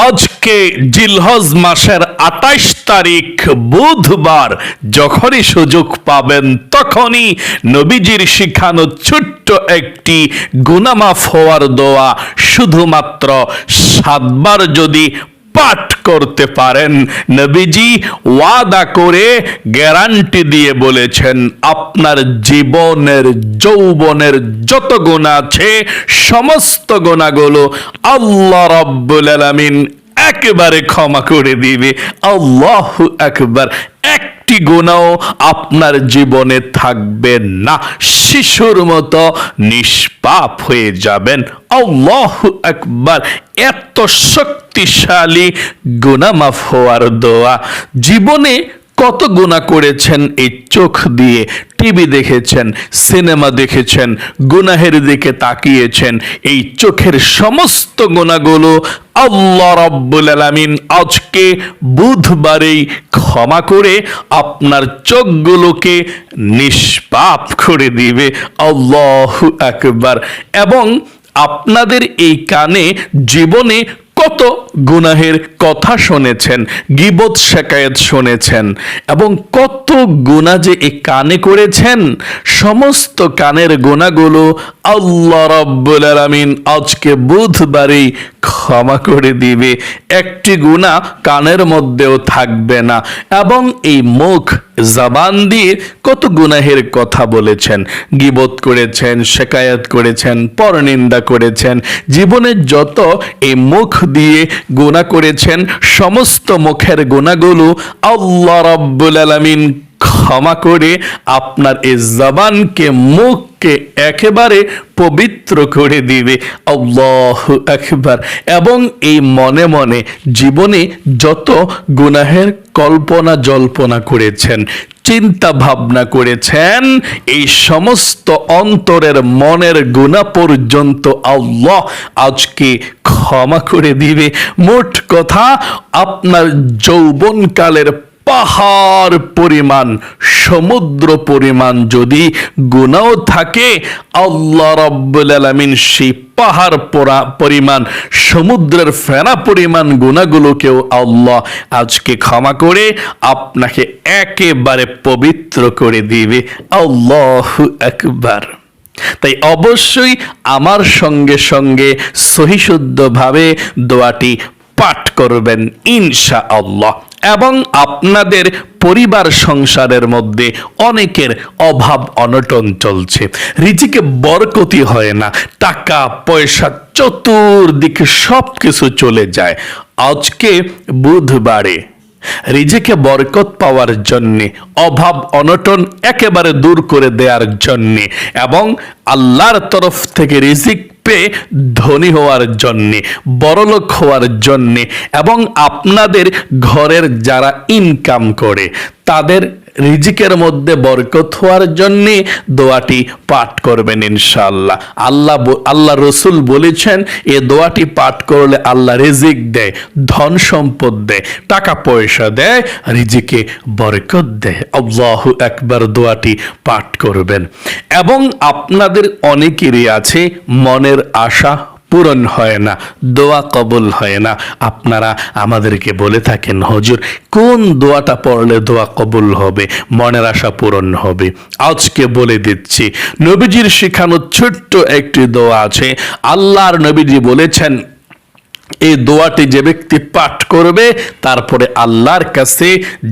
আজকে জিলহজ মাসের আটাইশ তারিখ বুধবার যখনই সুযোগ পাবেন তখনই নবীজির শিখানো ছোট্ট একটি গুনামাফ হওয়ার দোয়া শুধুমাত্র সাতবার যদি পাঠ করতে পারেন। নবীজি ওয়াদা করে গ্যারান্টি দিয়ে বলেছেন, আপনার জীবনের, যৌবনের যত গোনা আছে, সমস্ত গোনাগুলো আল্লাহ রব্বুল আলামিন একেবারে ক্ষমা করে দিবে। আল্লাহ একবার একটি গুণাও আপনার জীবনে থাকবে না। শিশুর মতো নিষ্পাপ হয়ে যাবেন। আল্লাহ একবার এত শক্তিশালী গুণা মাফ হওয়ার দোয়া। জীবনে কত গুণা করেছেন এই চোখ দিয়ে, টিভি দেখেছেন, সিনেমা দেখেছেন, গুনাহের দিকে তাকিয়েছেন, এই চোখের সমস্ত গুণাগুলো আল্লাহ রব্বুল আলামিন আজকে বুধবারেই ক্ষমা করে আপনার চোখগুলোকে নিষ্পাপ করে দিবে। আল্লাহ একবার এবং আপনাদের এই কানে, জীবনে কত গুনাহের কথা শুনেছেন, গিবত শেকায়ত শুনেছেন, এবং কত গুনাহ যে এ কানে করেছেন, সমস্ত কানের গুণাগুলো আল্লাহ রব্বুল আলামিন আজকে বুধবারই ক্ষমা করে দিবে। একটি গুণা কানের মধ্যেও থাকবে না, এবং এই মুখ জবান দিয়ে কত গুনাহের কথা বলেছেন, গিবত করেছেন, শেকায়াত করেছেন, পরনিন্দা করেছেন জীবনের যত এই মুখ দিয়ে গুণা করেছেন, সমস্ত মুখের গুণাগুলো আল্লাহ রাব্বুল আলামিন ক্ষমা করে আপনার এই জবানকে মুখকে একেবারে পবিত্র করে দিবে। আল্লাহ একবার এবং এই মনে মনে জীবনে যত গুনাহের কল্পনা জল্পনা করেছেন, চিন্তা ভাবনা করেছেন, এই সমস্ত অন্তরের মনের গুণা পর্যন্ত আল্লাহ আজকে ক্ষমা করে দিবে। মোট কথা, আপনার যৌবনকালের পাহাড় পরিমাণ, সমুদ্র পরিমাণ যদি গুণাও থাকে, আল্লাহ রব্বুল আলমিন সেই পাহাড় পরা পরিমাণ, সমুদ্রের ফেনা পরিমাণ গুণাগুলোকেও আল্লাহ আজকে ক্ষমা করে আপনাকে একেবারে পবিত্র করে দিবে। আল্লাহ একবার তাই অবশ্যই আমার সঙ্গে সঙ্গে সহিশুদ্ধভাবে দোয়াটি পাঠ করবেন ইনশা আল্লাহ এবং আপনাদের পরিবার সংসারের মধ্যে অনেকের অভাব অনটন চলছে। রিজিকে বরকতি হয় না। টাকা, পয়সা চতুর্দিকে সব কিছু চলে যায়। আজকে বুধবারে রিজেকে বরকত পাওয়ার জন্যে, অভাব অনটন একেবারে দূর করে দেওয়ার জন্যে এবং আল্লাহর তরফ থেকে রিজিক পেয়ে ধনী হওয়ার জন্যে, বড়লোক হওয়ার জন্যে এবং আপনাদের ঘরের যারা ইনকাম করে, তাদের রিজিকের মধ্যে বরকত হওয়ার জন্যে দোয়াটি পাঠ করবেন ইনশাআল্লাহ। আল্লাহ আল্লাহ রসুল বলেছেন, এ দোয়াটি পাঠ করলে আল্লাহ রিজিক দেয়, ধন সম্পদ দেয়, টাকা পয়সা দেয়, রিজিকে বরকত দেয়। আল্লাহ একবার দোয়াটি পাঠ করবেন। এবং আপনাদের অনেকেরই আছে মনের আশা পূরণ হয় না, দোয়া কবুল হয় না। আপনারা আমাদেরকে বলে থাকেন, হজুর, কোন দোয়াটা পড়লে দোয়া কবুল হবে? মনের আশা পূরণ হবে। আজকে বলে দিচ্ছি, নবীজির শেখানো ছোট্ট একটি দোয়া আছে, আল্লাহর নবীজি বলেছেন এই দোয়াটি যে ব্যক্তি পাঠ করবে, তারপরে আল্লাহর কাছে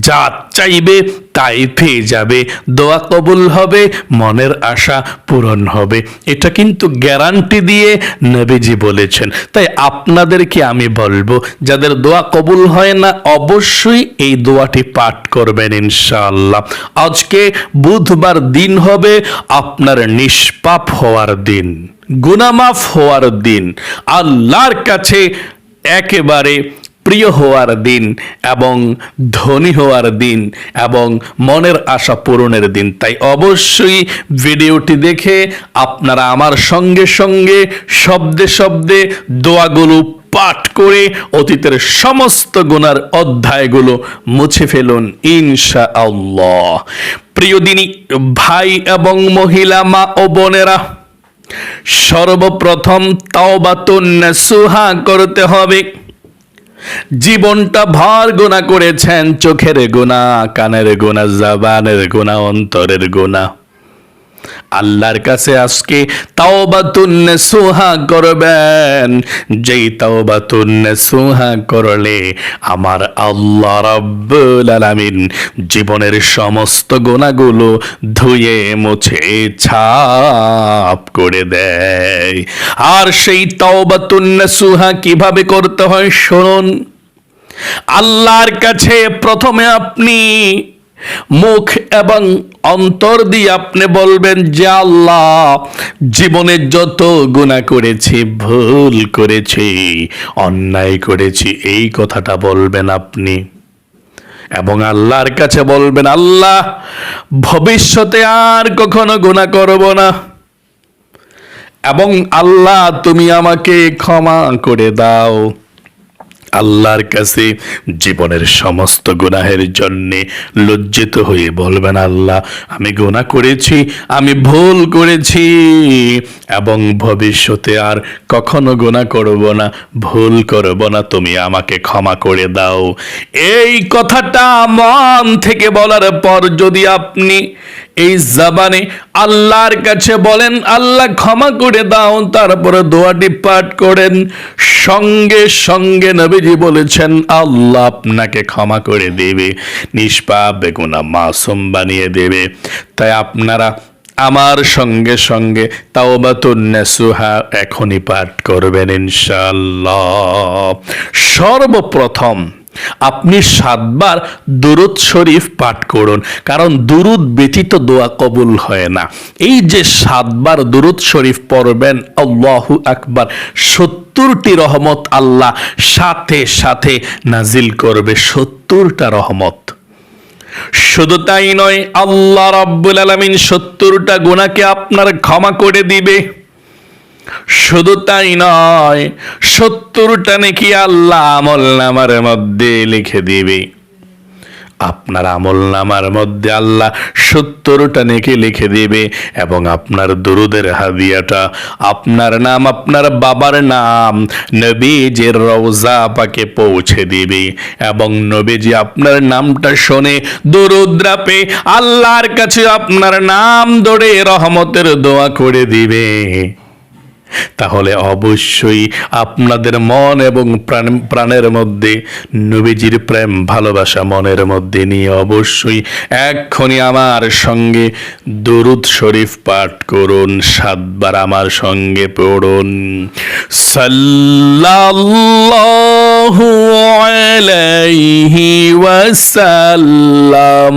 যা চাইবে তাই পেয়ে যাবে। দোয়া কবুল হবে, মনের আশা পূরণ হবে। এটা কিন্তু গ্যারান্টি দিয়ে নবীজি বলেছেন। তাই আপনাদেরকে আমি বলব, যাদের দোয়া কবুল হয় না, অবশ্যই এই দোয়াটি পাঠ করবেন ইনশাআল্লাহ। আজকে বুধবার দিন হবে, আপনার নিষ্পাপ হওয়ার দিন। গুনামাফ হওয়ার দিন, আল্লাহর কাছে একেবারে প্রিয় হওয়ার দিন এবং ধনী হওয়ার দিন এবং মনের আশা পূরণের দিন। তাই অবশ্যই ভিডিওটি দেখে আপনারা আমার সঙ্গে সঙ্গে শব্দে শব্দে দোয়াগুলো পাঠ করে অতীতের সমস্ত গুণার অধ্যায়গুলো মুছে ফেলুন ইনশা আল্লাহ প্রিয় দিনী, ভাই এবং মহিলা, মা ও বোনেরা সর্বপ্রথম তাওবাতুন নাসুহা করতে হবে। জীবনটা ভার গোনা করেছেন, চোখের গোনা কানের গোনা জাবানের গোনা অন্তরের গুণা আল্লাহর কাছে আজকে তাওবাতুন সুহা করবেন। যেই তাওবাতুন সুহা করলে আমার আল্লাহ রাব্বুল আলামিন জীবনের সমস্ত গুণাগুলো ধুয়ে, মুছে, ছাপ করে দেয়। আর সেই তাও তাওবাতুন সুহা কীভাবে করতে হয়, শুনুন। আল্লাহর কাছে প্রথমে আপনি মুখ এবং অন্তর দিয়ে আপনি বলবেন, যে আল্লাহ, জীবনে যত গুণা করেছি, ভুল করেছি, অন্যায় করেছি, এই কথাটা বলবেন আপনি। এবং আল্লাহর কাছে বলবেন, আল্লাহ, ভবিষ্যতে আর কখনো গুণা করব না। এবং, আল্লাহ, তুমি আমাকে ক্ষমা করে দাও। আল্লাহর কাছে জীবনের সমস্ত গুনাহের জন্যে লজ্জিত হয়ে বলবেন, আল্লাহ, আমি গুনাহ করেছি, আমি ভুল করেছি এবং ভবিষ্যতে আর কখনো গুনাহ করব না, ভুল করব না, তুমি আমাকে ক্ষমা করে দাও। এই কথাটা মন থেকে বলার পর যদি আপনি এই জাবানে আল্লাহর কাছে বলেন, আল্লাহ ক্ষমা করে দাও। তারপরে দোয়াটি পাঠ করেন। সঙ্গে সঙ্গে নবীজি বলেছেন, আল্লাহ আপনাকে ক্ষমা করে দেবে, নিষ্পাপ, বেগুনা মাসুম বানিয়ে দেবে। তাই আপনারা আমার সঙ্গে সঙ্গে তাওবাতুন্নেসুহা এখনই পাঠ করবেন ইনশাল্লাহ সর্বপ্রথম আপনি সাতবার দুরুদ শরীফ পাঠ করুন, কারণ দুরুদ ব্যতীত দোয়া কবুল হয় না। এই যে সাতবার দুরুদ শরীফ পড়বেন, আল্লাহু আকবার, সত্তরটি রহমত আল্লাহ সাথে সাথে নাজিল করবে, সত্তরটা রহমত। শুধু তাই নয়, আল্লাহ রাব্বুল আলামিন সত্তরটা গুণাকে আপনার ক্ষমা করে দিবে। শুধু তাই নয়, সত্তরটা নাকি আল্লাহ আমল নামার মধ্যে লিখে দিবে। আপনার আমল নামার মধ্যে আল্লাহ সত্তরটা নেকি লিখে দিবে এবং আপনার দরুদের হাদিয়াটা, আপনার নাম, আপনার বাবার নাম নবীজের রওজা পাকে পৌঁছে দিবে এবং নবীজি আপনার নামটা শোনে দরুদ্রাপে আল্লাহর কাছে আপনার নাম ধরে রহমতের দোয়া করে দিবে। তাহলে অবশ্যই আপনাদের মন এবং প্রাণ, প্রাণের মধ্যে, নবীজির প্রেম, ভালোবাসা মনের মধ্যে নিয়ে অবশ্যই এক্ষুনি আমার সঙ্গে দরুদ শরীফ পাঠ করুন, সাতবার আমার সঙ্গে পড়ুন। সাল্লাল্লাহু আলাইহি ওয়াসাল্লাম।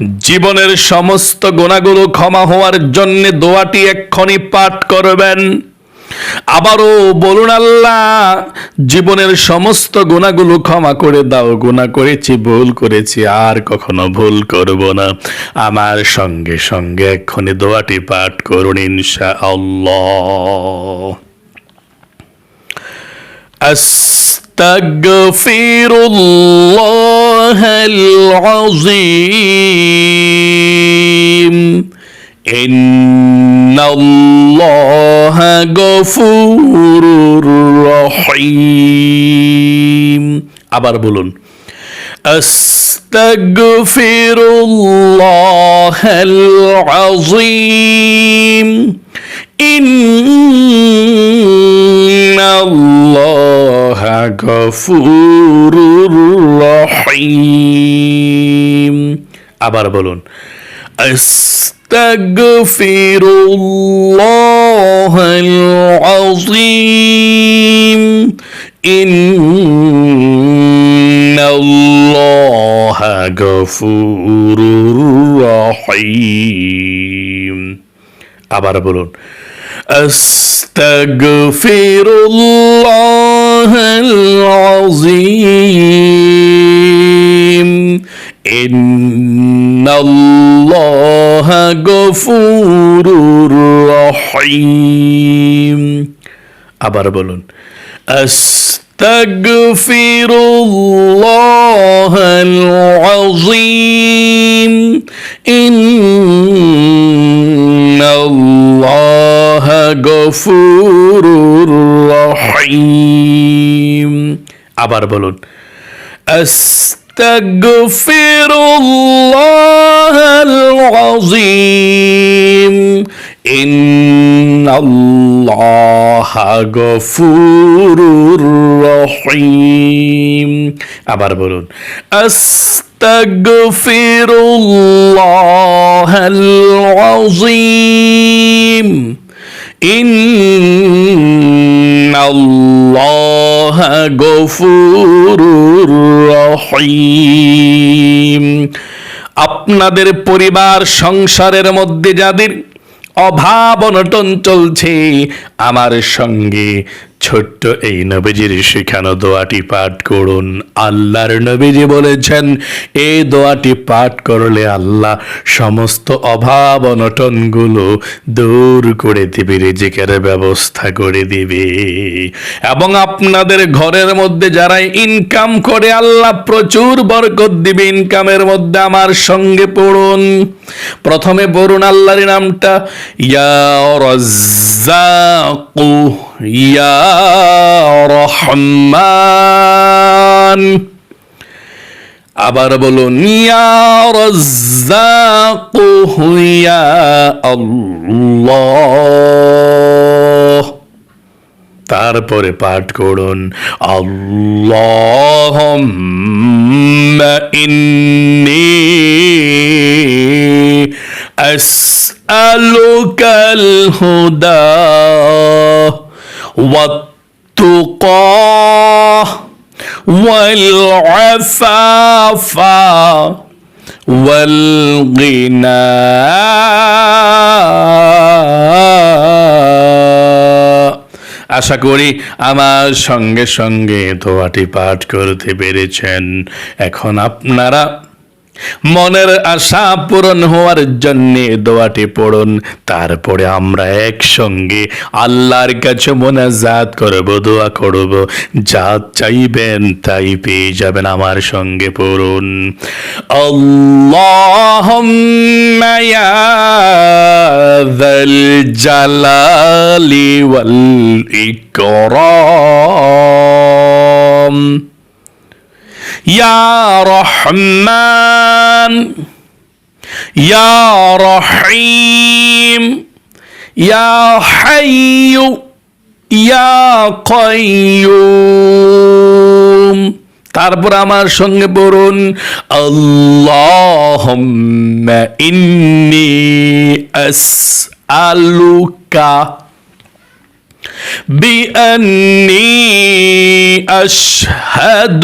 জীবনের সমস্ত গোনাগুলো ক্ষমা হওয়ার জন্য দোয়াটি এক্ষণি পাঠ করবেন। আবারও বলুন, আল্লাহ, জীবনের সমস্ত গুণাগুলো ক্ষমা করে দাও। গুণা করেছি, ভুল করেছি, আর কখনো ভুল করব না। আমার সঙ্গে সঙ্গে এক্ষণি দোয়াটি পাঠ করুন ইনশা আল্লাহ أستغفر الله العظيم إن الله غفور رحيم আবার বলুন أستغفر الله العظيم إن রহিম আবার বলুন أستغفر الله العظيم إن الله غفور رحيم আবার বলুন أستغفر الله العظيم إن الله غفور رحيم আবার বলুন أستغفر الله العظيم إن الله غفور رحيم আবার বলুন أستغفر الله العظيم إن الله غفور رحيم আবার বলুন أستغفر الله العظيم إن الله غفور রহিম আপনাদের পরিবার সংসারের মধ্যে যাদের অভাব অনটন চলছে আমার সঙ্গে ছোট্ট এই নবীজির শেখানো দোয়াটি পাঠ করুন। আল্লাহর নবীজি বলেছেন, এই দোয়াটি পাঠ করলে আল্লাহ সমস্ত অভাব অনটনগুলো দূর করে দিবে, রিজিকের ব্যবস্থা করে দিবে। এবং আপনাদের ঘরের মধ্যে যারা ইনকাম করে, আল্লাহ প্রচুর বরকত দিবে ইনকামের মধ্যে আমার সঙ্গে পড়ুন। প্রথমে পড়ুন আল্লাহর নামটা, ইয়া রাজ্জাকু। রহমান। আবার ইয়া আল্লাহ। তারপরে পাঠ করুন আল্লাহ ইন্নি হুদা। والتقى والعفاف والغنى আশা করি আমার সঙ্গে সঙ্গে দোয়াটি পাঠ করতে পেরেছেন এখন আপনারা মনের আশা পূরণ হওয়ার জন্য দোয়াটি পড়ুন। তারপরে আমরা একসঙ্গে আল্লাহর কাছে মোনাজাত করব, দোয়া করব। যা চাইবেন তাই পেয়ে যাবেন আমার সঙ্গে পড়ুন। ইকরাম। يا رحمن يا رحيم يا حي يا قيوم তারপর আমার সঙ্গে পড়ুন আল্লাহুম্মা ইন্নি আসআলুকা بأني أشهد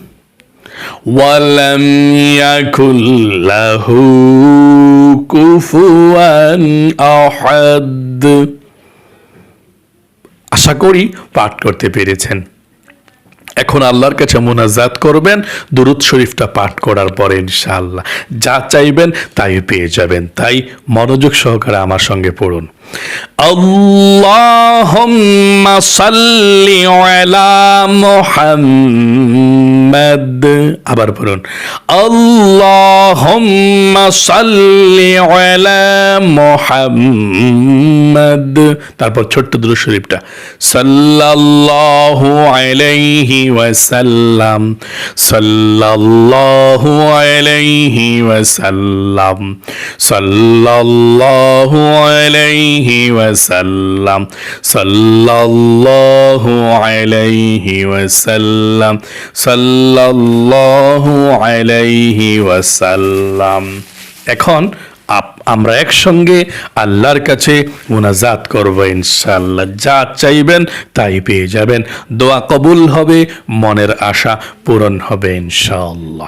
ওয়ালাম আশা করি পাঠ করতে পেরেছেন। এখন আল্লাহর কাছে মোনাজাত করবেন, দুরুদ শরীফটা পাঠ করার পরে ইনশাআল্লাহ। যা চাইবেন তাই পেয়ে যাবেন। তাই মনোযোগ সহকারে আমার সঙ্গে পড়ুন। আল্লাহুম্মা সাল্লি আলা মুহাম্মাদ। আবার পড়ুন আল্লাহুম্মা সাল্লি আলা মুহাম্মাদ। তারপর ছোট্ট দুরূদ শরীফটা, সাল্লাল্লাহু আলাইহি ওয়াসাল্লাম, সাল্লাল্লাহু আলাইহি ওয়াসাল্লাম, সাল্লাল্লাহু আলাইহি ওয়াসাল্লাম। সাল্লাল্লাহু আলাইহি ওয়াসাল্লাম। সাল্লাল্লাহু আলাইহি ওয়াসাল্লাম। এখন আপ- আমরা একসঙ্গে আল্লাহর কাছে মুনাজাত করব ইনশাআল্লাহ। যা চাইবেন তাই পেয়ে যাবেন। দোয়া কবুল হবে, মনের আশা পূরণ হবে ইনশাআল্লাহ।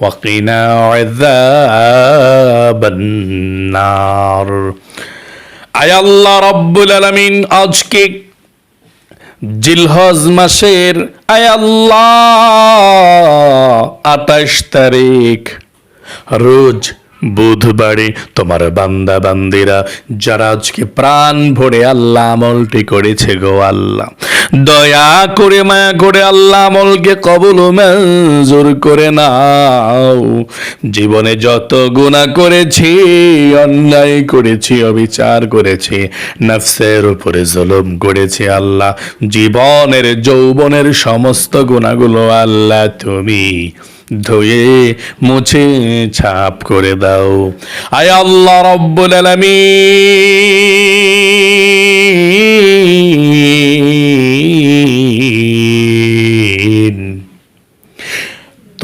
وقنا عذاب النار আয় আল্লাহ রব্বুল আলমিন আজকে জিলহজ মাসের আয় আল্লাহ আঠাশ তারিখ রোজ বুধবারে তোমার বান্দা বান্দিরা যারা আজকে প্রাণ ভরে আল্লাহ আমলটি করেছে গো আল্লাহ। দয়া করে মায়া করে আল্লাহ আমলকে কবল মঞ্জুর করে নাও। জীবনে যত গুণা করেছি, অন্যায় করেছি, অবিচার করেছি, নফসের উপরে জুলুম করেছি আল্লাহ। জীবনের, যৌবনের সমস্ত গুণাগুলো আল্লাহ তুমি ধুয়ে মুছে ছাপ করে দাও। আয় আল্লাহ রব্বুল আলামিন।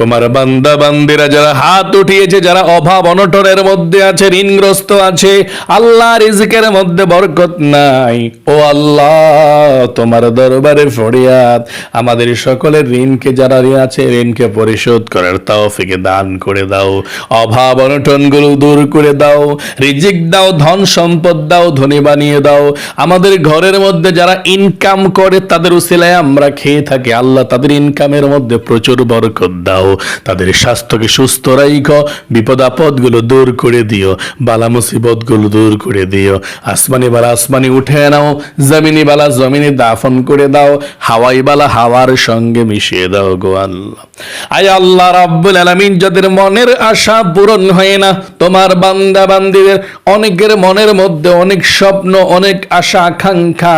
তোমার বান্দা বান্দিরা যারা হাত উঠিয়েছে, যারা অভাব অনটনের মধ্যে আছে, ঋণগ্রস্ত আছে, আল্লাহ রিজিকের মধ্যে বরকত নাই। ও আল্লাহ, তোমার দরবারে ফরিয়াদ। আমাদের সকলের ঋণকে যারা আছে, ঋণকে পরিশোধ করার তৌফিকে দান করে দাও। অভাব অনটনগুলো দূর করে দাও। রিজিক দাও, ধন সম্পদ দাও, ধনী বানিয়ে দাও। আমাদের ঘরের মধ্যে যারা ইনকাম করে, তাদের উসিলায় আমরা খেয়ে থাকি। আল্লাহ তাদের ইনকামের মধ্যে প্রচুর বরকত দাও। তাদের স্বাস্থ্যকে সুস্থ রাইখো বিপদ আপদগুলো দূর করে দিও বালা মুসিবতগুলো দূর করে দিও। আসমানি বালা আসমানি উঠে নাও, জমিনি বালা জমিনে দাফন করে দাও, হাওয়াই বালা হাওয়ার সঙ্গে মিশিয়ে দাও গো আল্লাহ। আয় আল্লাহ রাব্বুল আলামিন, যাদের মনের আশা পূরণ হয় না, তোমার বান্দা বান্দিদের অনেকের মনের মধ্যে অনেক স্বপ্ন, অনেক আশা আকাঙ্ক্ষা।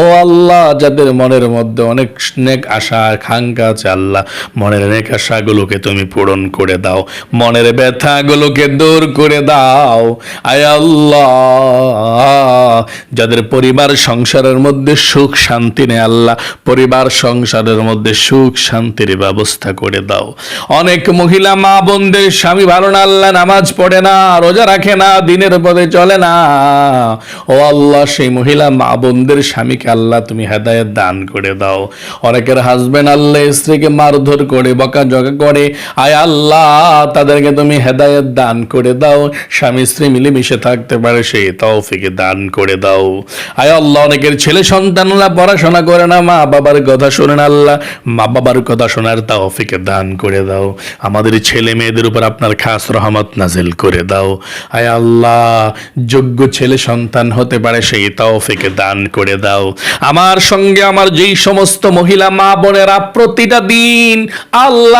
ও আল্লাহ, যাদের মনের মধ্যে অনেক নেক আশা আকাঙ্ক্ষা আছে আল্লাহ, মনের নেক আশাগুলোকে তুমি পূরণ করে দাও। মনের ব্যথাগুলোকে দূর করে দাও। আয় আল্লাহ। যাদের পরিবার সংসারের মধ্যে সুখ শান্তি নেই, আল্লাহ পরিবার সংসারের মধ্যে সুখ শান্তির ব্যবস্থা করে দাও। অনেক মহিলা মা বোনদের স্বামী ভালো না, আল্লাহ নামাজ পড়ে না, রোজা রাখে না, দিনের পথে চলে না। ও আল্লাহ, সেই মহিলা মা বোনদের স্বামীকে আল্লাহ তুমি হেদায়েত দান করে দাও। অনেকের হাজবেন্ড আল্লাহ স্ত্রীকে মারধর করে বকা জগা করে। আয় আল্লাহ, তাদেরকে তুমি হেদায়েত দান করে দাও। স্বামী স্ত্রী মিলেমিশে থাকতে পারে, সেই তৌফিকে দান করে দাও। আয় আল্লাহ, অনেকের ছেলে সন্তানরা পড়াশোনা করে না, মা বাবার কথা শোনেন আল্লাহ। মা বাবার কথা শোনার তৌফিকে দান করে দাও। আমাদের ছেলে মেয়েদের উপর আপনার খাস রহমত নাজিল করে দাও। আয় আল্লাহ, যোগ্য ছেলে সন্তান হতে পারে, সেই তৌফিকে দান করে দাও। আমার সঙ্গে আমার যেই সমস্ত মহিলা, মা বোনেরা প্রতিটা দিন আল্লাহ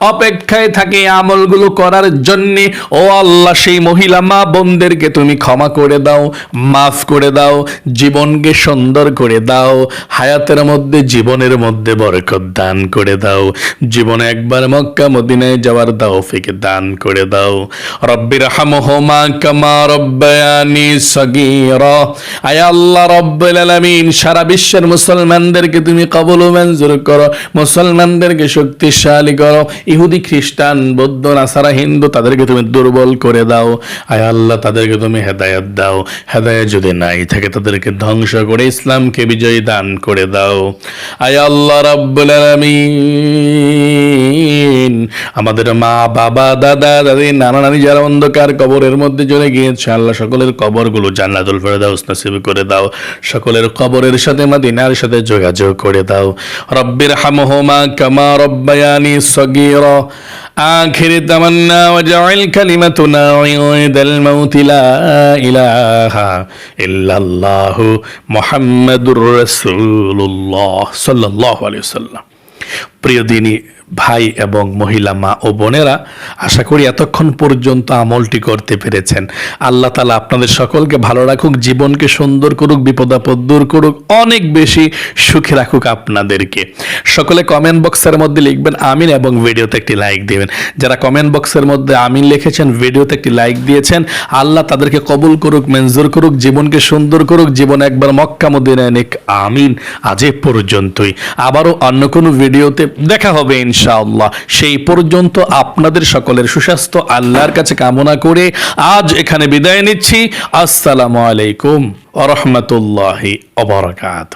অপেক্ষায় থাকে আমলগুলো করার জন্য। ও আল্লাহ, সেই মহিলা মা বোনদেরকে তুমি ক্ষমা করে দাও, মাফ করে দাও, জীবনকে সুন্দর করে দাও, হায়াতের মধ্যে, জীবনের মধ্যে বরকত দান করে দাও, জীবনে একবার মক্কা মদিনায় যাওয়ার দাও ফিকে দান করে দাও। রব্বির হামহমা কামা রব্বায়ানি সগীরা। আয় আল্লাহ রব্বুল আলামিন, সারা বিশ্বের মুসলমানদেরকে তুমি কবল মঞ্জুর করো। মুসলমানদেরকে শক্তিশালী শক্তিশালী করো ইহুদি, খ্রিস্টান, বৌদ্ধ, নাসারা, হিন্দু, তাদেরকে তুমি দুর্বল করে দাও। আয় আল্লাহ, তাদেরকে তুমি হেদায়ত দাও। হেদায়ত যদি নাই থাকে, তাদেরকে ধ্বংস করে ইসলামকে দান করে দাও। আয় আল্লাহ আলামিন। আমাদের মা, বাবা, দাদা, দাদি, নানা, নানি যারা অন্ধকার কবরের মধ্যে চলে গিয়েছে, আল্লাহ সকলের কবরগুলো জান্নাতুল ফেরদাউস নসিব করে দাও। সকলের কবরের সাথে, মাদিনার সাথে যোগাযোগ করে দাও। রব্বির হামহুমা কামা রব্বায়ানি সগীরা آخر تمنى وجعل كلمتنا عند الموت لا إله إلا الله محمد رسول الله صلى الله عليه وسلم প্রিয় দিনী ভাই এবং মহিলা মা ও বোনেরা, আশা করি এতক্ষণ পর্যন্ত আমলটি করতে পেরেছেন। আল্লাহ তালা আপনাদের সকলকে ভালো রাখুক, জীবনকে সুন্দর করুক, বিপদাপদ দূর করুক, অনেক বেশি সুখে রাখুক আপনাদেরকে। সকলে কমেন্ট বক্সের মধ্যে লিখবেন আমিন এবং ভিডিওতে একটি লাইক দেবেন। যারা কমেন্ট বক্সের মধ্যে আমিন লিখেছেন, ভিডিওতে একটি লাইক দিয়েছেন, আল্লাহ তাদেরকে কবুল করুক, মঞ্জুর করুক, জীবনকে সুন্দর করুক, জীবন একবার মক্কা মদিনায় নিক, আমিন। আজ পর্যন্তই। আবারও অন্য কোনো ভিডিওতে দেখা হবে ইনশাআল্লাহ। সেই পর্যন্ত আপনাদের সকলের সুস্বাস্থ্য, আল্লাহর কাছে কামনা করে আজ এখানে বিদায় নিচ্ছি। আসসালামু আলাইকুম আ অবরাকাত